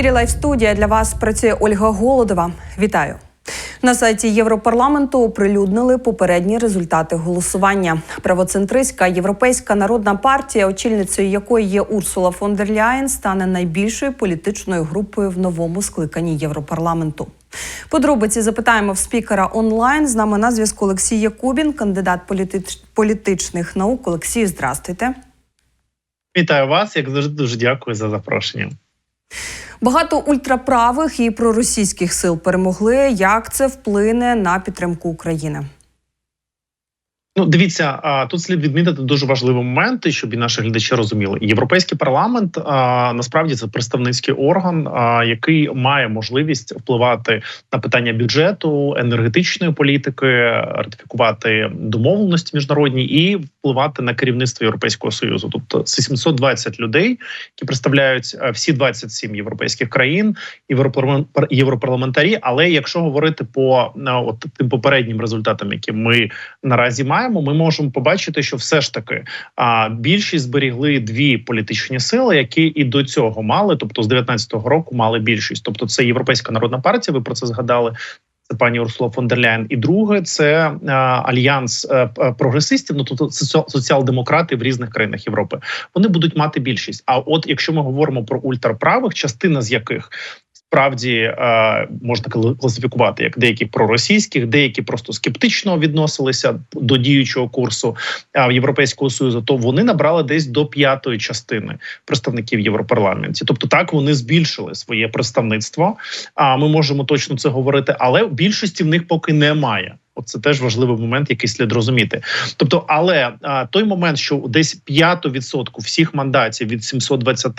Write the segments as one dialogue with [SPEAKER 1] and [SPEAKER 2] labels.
[SPEAKER 1] Ефірі Лайв студія для вас працює Ольга Голодова. Вітаю. На сайті Європарламенту оприлюднили попередні результати голосування. Правоцентристська європейська народна партія, очільницею якої є Урсула фон дер Ляєн, стане найбільшою політичною групою в новому скликанні Європарламенту. Подробиці запитаємо в спікера онлайн. З нами на зв'язку Олексій Якубін, кандидат політич... політичних наук. Олексій, здрастуйте.
[SPEAKER 2] Вітаю вас, як завжди, дуже дякую за запрошення.
[SPEAKER 1] Багато ультраправих і проросійських сил перемогли. Як це вплине на підтримку України?
[SPEAKER 2] Ну, дивіться, тут слід відмітити дуже важливі моменти, щоб і наші глядачі розуміли. Європейський парламент насправді це представницький орган, який має можливість впливати на питання бюджету, енергетичної політики, ратифікувати домовленості міжнародні і впливати на керівництво Європейського союзу. Тобто це 720 людей, які представляють всі 27 європейських країн, європарламентарі. Але якщо говорити по от тим попереднім результатам, які ми наразі маємо маємо, ми можемо побачити, що все ж таки а, більшість зберігли дві політичні сили, які і до цього мали, тобто з 19-го року мали більшість. Тобто, це європейська народна партія. Ви про це згадали. Це пані Урсула фон дер Ляєн. і друге це а, альянс а, прогресистів. Ну тобто соціал-демократи в різних країнах Європи. Вони будуть мати більшість. А от якщо ми говоримо про ультраправих, частина з яких справді е, можна класифікувати як деякі проросійських, деякі просто скептично відносилися до діючого курсу в Європейського союзу. То вони набрали десь до п'ятої частини представників Європарламенті. Тобто, так вони збільшили своє представництво. А ми можемо точно це говорити, але більшості в них поки немає. Це теж важливий момент, який слід розуміти. Тобто, але а, той момент, що десь 5% всіх мандатів від 720,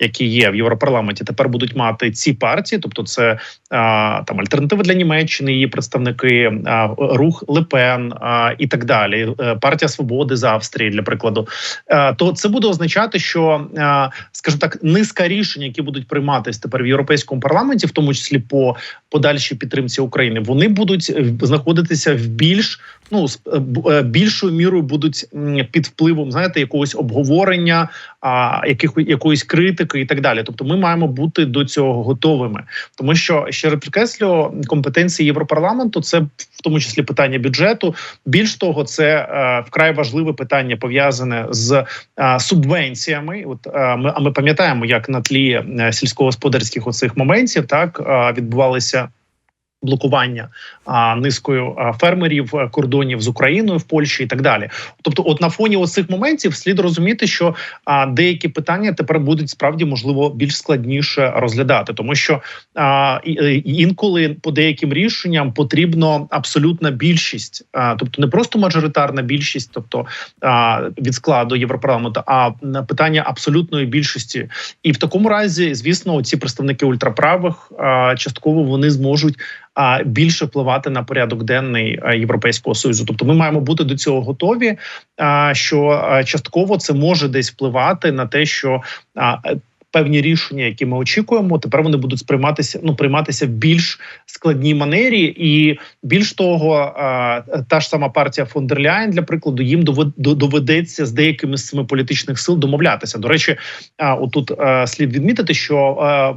[SPEAKER 2] які є в Європарламенті, тепер будуть мати ці партії, тобто це а, там альтернатива для Німеччини, її представники, а, рух Лепен а, і так далі. Е, партія свободи з Австрії, для прикладу, а, то це буде означати, що а, скажімо так, низка рішень, які будуть прийматися тепер в європейському парламенті, в тому числі по подальшій підтримці України, вони будуть е, знаходитися знаходитися в більш ну е, е, більшою мірою будуть під впливом знаєте якогось обговорення, а яких якоїсь критики і так далі. Тобто, ми маємо бути до цього готовими, тому що ще раз підкреслю, компетенції європарламенту це в тому числі питання бюджету. Більш того, це е, вкрай важливе питання пов'язане з е, субвенціями. От е, ми а ми пам'ятаємо, як на тлі е, сільськогосподарських оцих моментів так е, відбувалися блокування а, низкою фермерів е, кордонів з Україною в Польщі і так далі. Тобто, от на фоні оцих моментів слід розуміти, що а, деякі питання тепер будуть справді можливо більш складніше розглядати, тому що а, інколи по деяким рішенням потрібно абсолютна більшість, а, тобто не просто мажоритарна більшість, тобто а, від складу європарламенту, а питання абсолютної більшості, і в такому разі, звісно, ці представники ультраправих а, частково вони зможуть більше впливати на порядок денний е, європейського союзу. Тобто, ми маємо бути до цього готові. Що е, частково це може десь впливати на те, що певні рішення, які ми очікуємо, тепер вони будуть сприйматися ну прийматися в більш складній манері, і більш того, та ж сама партія фон для прикладу, їм доведеться з деякими з цими політичних сил домовлятися. До речі, отут слід відмітити, що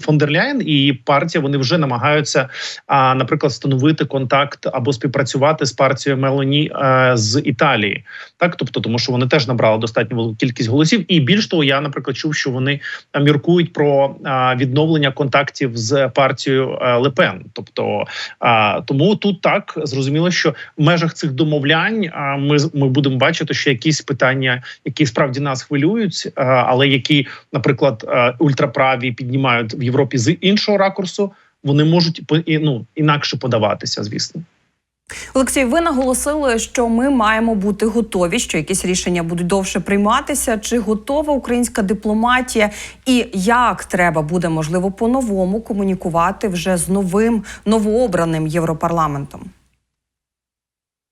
[SPEAKER 2] фон і партія вони вже намагаються, наприклад, встановити контакт або співпрацювати з партією Мелоні з Італії, так? Тобто, тому що вони теж набрали достатню велику кількість голосів, і більш того, я наприклад чув, що вони е, міркують про е, відновлення контактів з партією е, Лепен. Тобто тому тут так зрозуміло, що в межах цих домовлянь ми ми будемо бачити, що якісь питання, які справді нас хвилюють, але які, наприклад, ультраправі піднімають в Європі з іншого ракурсу, вони можуть ну, інакше подаватися, звісно.
[SPEAKER 1] Олексій, ви наголосили, що ми маємо бути готові, що якісь рішення будуть довше прийматися. Чи готова українська дипломатія, і як треба буде можливо по-новому комунікувати вже з новим новообраним європарламентом?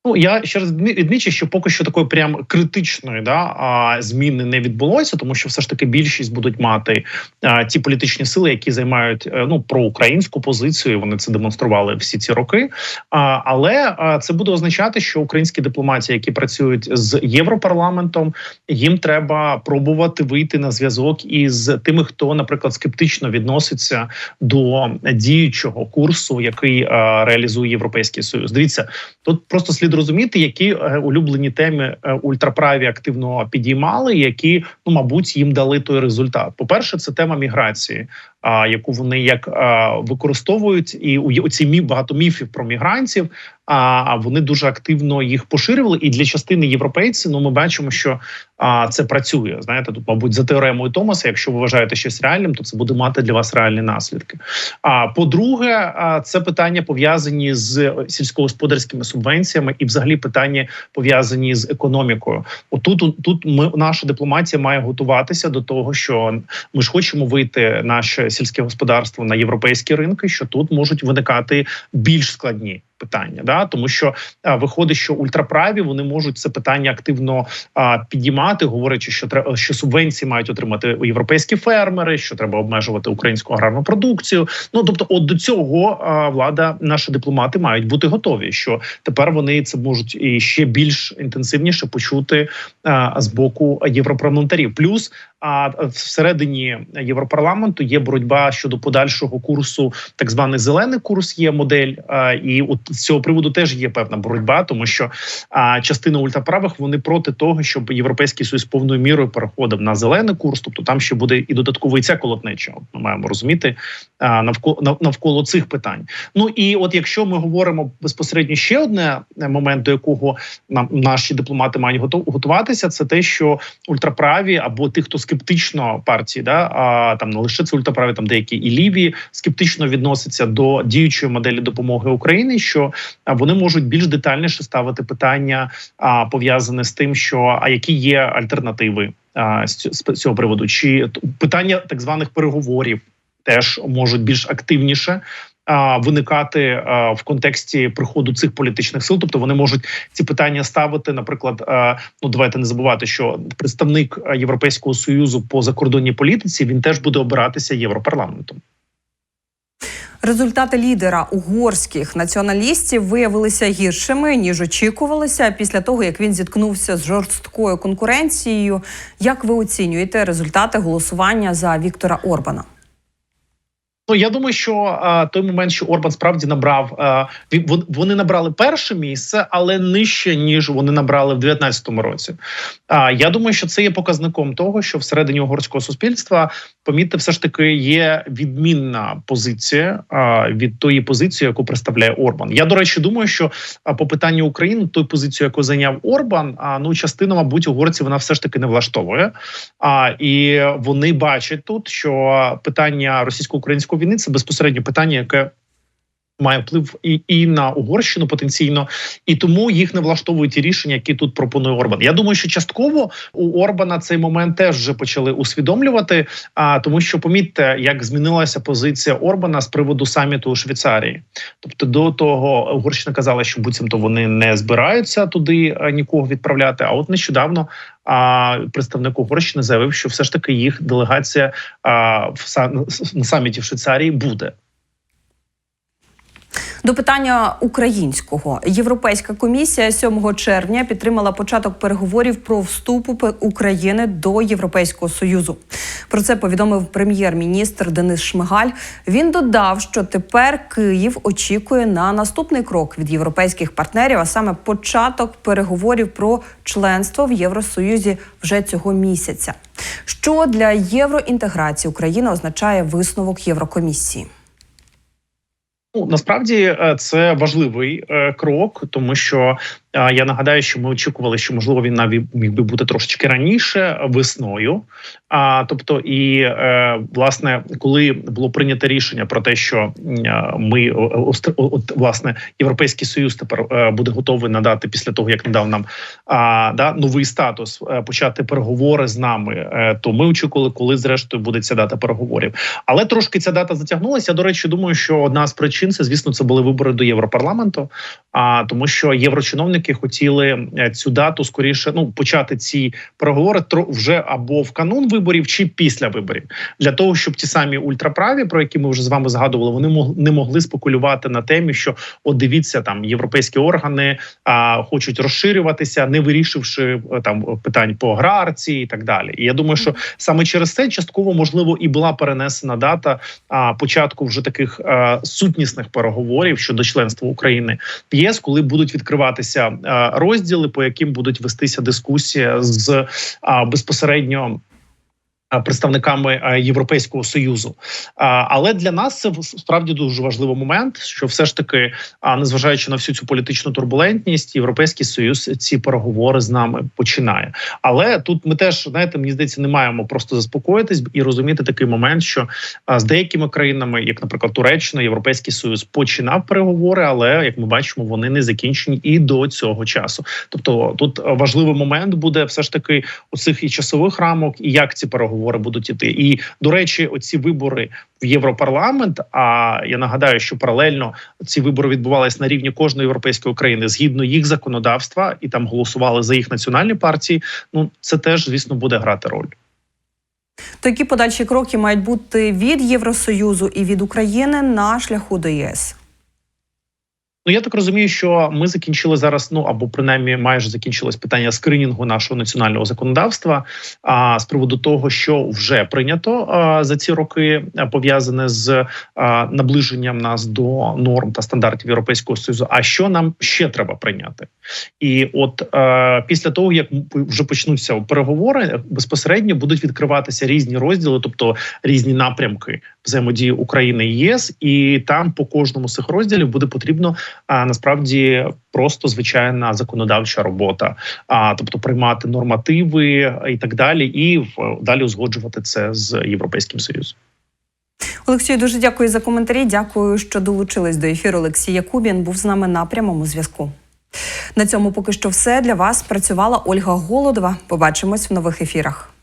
[SPEAKER 2] Ну я ще раз відмічу, що поки що такої прям критичної да зміни не відбулося, тому що все ж таки більшість будуть мати а, ті політичні сили, які займають е, ну проукраїнську позицію. Вони це демонстрували всі ці роки. А, але а, це буде означати, що українські дипломати, які працюють з європарламентом, їм треба пробувати вийти на зв'язок із тими, хто, наприклад, скептично відноситься до діючого курсу, який е, реалізує європейський союз. Дивіться, тут просто слід розуміти, які е, улюблені теми е, ультраправі активно підіймали, які ну мабуть їм дали той результат. По перше, це тема міграції. Яку вони як використовують, і у ці міф багато міфів про мігрантів. А вони дуже активно їх поширювали. І для частини європейців, ну ми бачимо, що а, це працює. Знаєте, тут, мабуть, за теоремою Томаса, якщо ви вважаєте щось реальним, то це буде мати для вас реальні наслідки. А по-друге, а, це питання пов'язані з сільськогосподарськими субвенціями, і, взагалі, питання пов'язані з економікою. Отут тут ми наша дипломатія має готуватися до того, що ми ж хочемо вийти наше сільське господарство на європейські ринки, що тут можуть виникати більш складні. Питання да тому, що а, виходить, що ультраправі вони можуть це питання активно а, підіймати, говорячи, що треба що субвенції мають отримати європейські фермери, що треба обмежувати українську аграрну продукцію. Ну тобто, от до цього а, влада, наші дипломати мають бути готові. Що тепер вони це можуть і ще більш інтенсивніше почути а, з боку європарламентарів. Плюс а всередині європарламенту є боротьба щодо подальшого курсу, так званий зелений курс. Є модель, а, і от з цього приводу теж є певна боротьба, тому що а, частина ультраправих вони проти того, щоб європейський союз повною мірою переходив на зелений курс. Тобто там ще буде і додатковий ця колотнеча. От Ми маємо розуміти а, навколо навколо цих питань. Ну і от якщо ми говоримо безпосередньо ще одне момент, до якого нам наші дипломати мають готуватися, це те, що ультраправі або тих, хто скептично партії, да а там не лише це ультраправі, там деякі і ліві скептично відносяться до діючої моделі допомоги Україні, що вони можуть більш детальніше ставити питання, а пов'язане з тим, що а які є альтернативи з цього приводу, чи питання так званих переговорів теж можуть більш активніше. Виникати в контексті приходу цих політичних сил, тобто вони можуть ці питання ставити. Наприклад, ну давайте не забувати, що представник Європейського союзу по закордонній політиці він теж буде обиратися європарламентом.
[SPEAKER 1] Результати лідера угорських націоналістів виявилися гіршими ніж очікувалося після того, як він зіткнувся з жорсткою конкуренцією. Як ви оцінюєте результати голосування за Віктора Орбана?
[SPEAKER 2] Ну я думаю, що а, той момент, що Орбан справді набрав, а, вони набрали перше місце, але нижче ніж вони набрали в 2019 році. А я думаю, що це є показником того, що всередині угорського суспільства помітьте, все ж таки є відмінна позиція а, від тої позиції, яку представляє Орбан. Я до речі, думаю, що а, по питанню України той позицію, яку зайняв Орбан, а ну частина, мабуть, угорців вона все ж таки не влаштовує. А і вони бачать тут, що питання російсько-українського війни це безпосередньо питання, яке має вплив і і на Угорщину потенційно, і тому їх не влаштовують ті рішення, які тут пропонує Орбан. Я думаю, що частково у Орбана цей момент теж вже почали усвідомлювати. А тому, що помітьте, як змінилася позиція Орбана з приводу саміту у Швейцарії. Тобто, до того Угорщина казала, що буцімто вони не збираються туди нікого відправляти. А от нещодавно. А представник Угорщини заявив, що все ж таки їх делегація а, в на саміті в Швейцарії буде.
[SPEAKER 1] До питання українського європейська комісія 7 червня підтримала початок переговорів про вступ України до Європейського союзу. Про це повідомив прем'єр-міністр Денис Шмигаль. Він додав, що тепер Київ очікує на наступний крок від європейських партнерів, а саме початок переговорів про членство в Євросоюзі вже цього місяця. Що для євроінтеграції України означає висновок Єврокомісії?
[SPEAKER 2] Ну насправді е, це важливий е, крок, тому що я нагадаю, що ми очікували, що можливо він навіть міг би бути трошечки раніше весною. А тобто, і е, власне, коли було прийнято рішення про те, що е, ми от, власне європейський союз тепер е, буде готовий надати після того, як надав нам да новий статус, е, почати переговори з нами, е, то ми очікували, коли зрештою буде ця дата переговорів. Але трошки ця дата затягнулася. До речі, думаю, що одна з причин це, звісно, це були вибори до Європарламенту. А тому, що єврочиновники чиновники хотіли е, цю дату скоріше ну почати ці переговори вже або в канун виборів, чи після виборів, для того, щоб ті самі ультраправі, про які ми вже з вами згадували, вони не могли спекулювати на темі, що от дивіться, там європейські органи а, хочуть розширюватися, не вирішивши е, там питань по аграрці і так далі. І я думаю, що саме через це частково можливо і була перенесена дата а, початку вже таких а, сутнісних переговорів щодо членства України в ЄС, коли будуть відкриватися розділи, по яким будуть вестися дискусія з безпосередньо. А, Представниками Європейського союзу, але для нас це справді дуже важливий момент, що все ж таки, а незважаючи на всю цю політичну турбулентність, європейський союз ці переговори з нами починає. Але тут ми теж знаєте, мені здається, не маємо просто заспокоїтись і розуміти такий момент, що з деякими країнами, як, наприклад, Туреччина, Європейський Союз починав переговори, але як ми бачимо, вони не закінчені і до цього часу. Тобто, тут важливий момент буде все ж таки у цих і часових рамок, і як ці переговори будуть іти. І до речі, оці вибори в Європарламент. А я нагадаю, що паралельно ці вибори відбувалися на рівні кожної європейської країни згідно їх законодавства, і там голосували за їх національні партії. Ну це теж звісно буде грати роль.
[SPEAKER 1] То які подальші кроки мають бути від Євросоюзу і від України на шляху до ЄС?
[SPEAKER 2] Ну я так розумію, що ми закінчили зараз. Ну або принаймні майже закінчилось питання скринінгу нашого національного законодавства. А з приводу того, що вже прийнято а, за ці роки, а, пов'язане з а, наближенням нас до норм та стандартів Європейського союзу. А що нам ще треба прийняти? І от е, після того, як вже почнуться переговори, безпосередньо будуть відкриватися різні розділи, тобто різні напрямки взаємодії України і ЄС, і там по кожному з цих розділів буде потрібно а насправді просто звичайна законодавча робота, а тобто приймати нормативи і так далі, і в- далі узгоджувати це з європейським союзом.
[SPEAKER 1] Олексію, дуже дякую за коментарі. Дякую, що долучились до ефіру. Олексій Якубін був з нами на прямому зв'язку. На цьому поки що все для вас працювала Ольга Голодова. Побачимось в нових ефірах.